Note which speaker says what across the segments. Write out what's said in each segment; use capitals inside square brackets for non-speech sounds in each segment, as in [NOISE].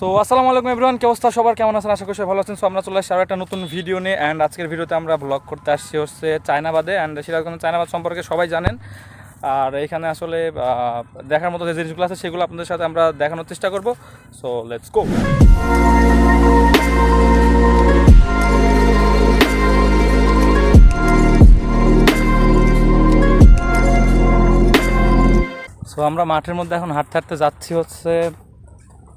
Speaker 1: তো আসসালামু আলাইকুম এভরিওয়ান কি অবস্থা? সবার কেমন আছেন? আশা করি ভালো আছেন। সো আমরা চলে আসছি আরও একটা নতুন ভিডিও নিয়ে অ্যান্ড আজকের ভিডিওতে আমরা ব্লগ করতে আসছি হচ্ছে চায়নাবাদে অ্যান্ড সিরাজগঞ্জ চায়নাবাদ সম্পর্কে সবাই জানেন। আর এখানে আসলে দেখার মতো যে জিনিসগুলো আছে সেগুলো আপনাদের সাথে আমরা দেখানোর চেষ্টা করব। সো লেটস গো সো আমরা মাঠের মধ্যে এখন হাঁটতে হাঁটতে যাচ্ছি হচ্ছে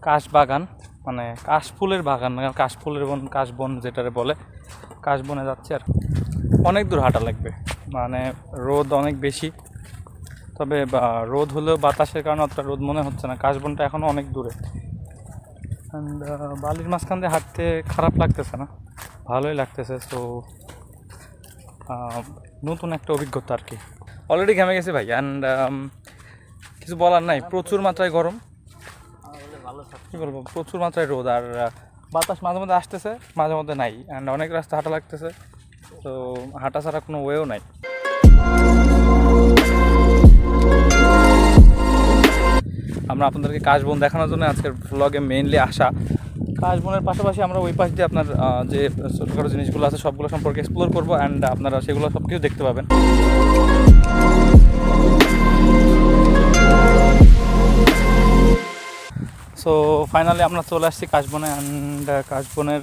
Speaker 1: কাশবাগান মানে কাশফুলের বাগান মানে কাশফুলের বন, কাশবন যেটারে বলে, কাশবনে যাচ্ছি আর অনেক দূর হাঁটা লাগবে। মানে রোদ অনেক বেশি, তবে রোদ হলেও বাতাসের কারণে অতটা রোদ মনে হচ্ছে না, কাশবনটা এখনও অনেক দূরে। অ্যান্ড বালির মাঝখান দিয়ে হাঁটতে খারাপ লাগতেছে না? ভালোই লাগতেছে তো নতুন একটা অভিজ্ঞতা আর কি। অলরেডি ঘেমে গেছে ভাই অ্যান্ড কিছু বলার নাই, প্রচুর মাত্রায় গরম। কি বলব, প্রচুর মাত্রায় রোদ আর বাতাস মাঝে মধ্যে আসতেছে, মাঝে মধ্যে নাই। অ্যান্ড অনেক রাস্তা হাঁটা লাগতেছে, তো হাঁটা ছাড়া কোনো ওয়েও নাই। আমরা আপনাদেরকে কাশবন দেখানোর জন্য আজকের ব্লগে মেইনলি আসা। কাশবনের পাশাপাশি আমরা ওই পাশ দিয়ে আপনার যে ছোটোখাটো জিনিসগুলো আছে, সবগুলো সম্পর্কে এক্সপ্লোর করব। অ্যান্ড আপনারা সেগুলো সব কিছু দেখতে পাবেন। সো ফাইনালি আমরা চলে আসছি কাশবনে অ্যান্ড কাশবনের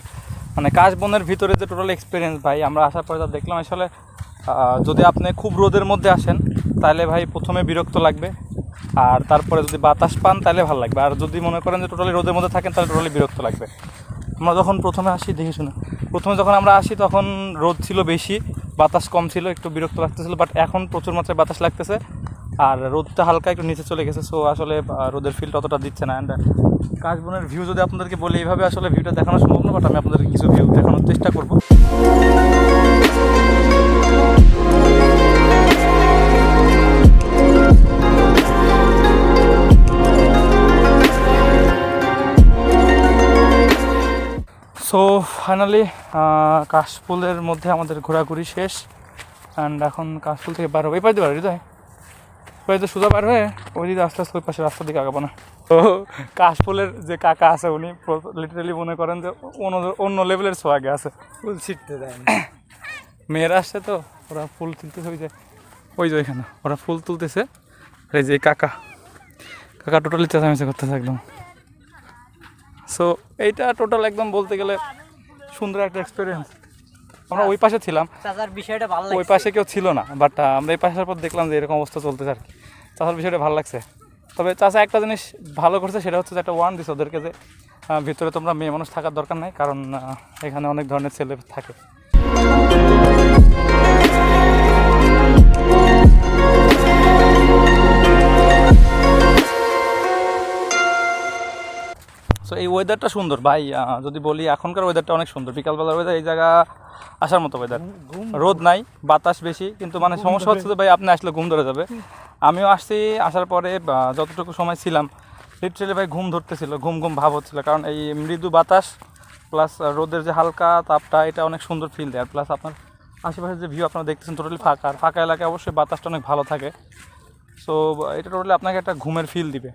Speaker 1: মানে কাশবনের ভিতরে যে টোটাল এক্সপিরিয়েন্স ভাই, আমরা আসার পরে যা দেখলাম আসলে যদি আপনি খুব রোদের মধ্যে আসেন, তাহলে ভাই প্রথমে বিরক্ত লাগবে। আর তারপরে যদি বাতাস পান, তাহলে ভালো লাগবে। আর যদি মনে করেন যে টোটালি রোদের মধ্যে থাকেন, তাহলে টোটালি বিরক্ত লাগবে। আমরা যখন প্রথমে আসি, দেখে শুনে, প্রথমে যখন আমরা আসি, তখন রোদ ছিল বেশি, বাতাস কম ছিল, একটু বিরক্ত লাগতেছিল বাট এখন প্রচুর মাত্রায় বাতাস লাগতেছে। আর রোদটা হালকা একটু নিচে চলে গেছে সো আসলে রোদের ফিলটা অতটা দিচ্ছে না। অ্যান্ড কাশবনের ভিউ যদি আপনাদেরকে বলি, এইভাবে আসলে ভিউটা দেখানো সম্ভব না বাট আমি আপনাদেরকে কিছু ভিউ দেখানোর চেষ্টা করব। সো ফাইনালি কাশফুলের মধ্যে আমাদের ঘোরাঘুরি শেষ। অ্যান্ড এখন কাশফুল থেকে বার হবে। পাইতে পারো হৃদয়। ওই তো সোজা বার হয়ে ওই দিকে আস্তে আস্তে ওই পাশে রাস্তার দিকে আগাবো না। তো কাশফুলের যে কাকা আছে উনি লিটারালি মনে করেন যে অন্য অন্য লেভেলের সোয়াগে আছে।
Speaker 2: ফুল ছিটতে দেয় [COUGHS]
Speaker 1: মেয়েরা আসছে তো ওরা ফুল তুলতেছে ওই যে ওই যে ওইখানে ওরা ফুল তুলতেছে। এই যে কাকা কাকা টোটালি চেঁচামেচি করতেছে একদম। সো এইটা টোটাল একদম বলতে গেলে সুন্দর একটা এক্সপিরিয়েন্স আমরা ওই পাশে ছিলাম।
Speaker 2: বিষয়টা ভালো
Speaker 1: ওই পাশে কেউ ছিল না বাট আমরা এই পাশের পর দেখলাম যে এরকম অবস্থা চলতেছে আর কি। চাষার বিষয়টা ভালো লাগছে। তবে চাষা একটা জিনিস ভালো করছে সেটা হচ্ছে যে একটা ওয়ান দিছে ওদেরকে যে ভিতরে তোমরা মেয়ে মানুষ থাকার দরকার নাই কারণ এখানে অনেক ধরনের ছেলে থাকে। ওয়েদারটা সুন্দর। ভাই যদি বলি এখনকার ওয়েদারটা অনেক সুন্দর। বিকালবেলার ওয়েদার এই জায়গা আসার মতো ওয়েদার রোদ নাই বাতাস বেশি কিন্তু মানে সমস্যা হচ্ছে যে ভাই আপনি আসলে ঘুম ধরে যাবে। আমিও আসছি আসার পরে যতটুকু সময় ছিলাম লিটারেলি ভাই ঘুম ধরতেছিল ঘুম ঘুম ভাব হচ্ছিল। কারণ এই মৃদু বাতাস প্লাস রোদের যে হালকা তাপটা এটা অনেক সুন্দর ফিল দেয়। আর প্লাস আপনার আশেপাশে যে ভিউ আপনারা দেখতেছেন টোটালি ফাঁকা। আর ফাঁকা এলাকায় অবশ্যই বাতাসটা অনেক ভালো থাকে। সো এটা টোটালি আপনাকে একটা ঘুমের ফিল দিবে।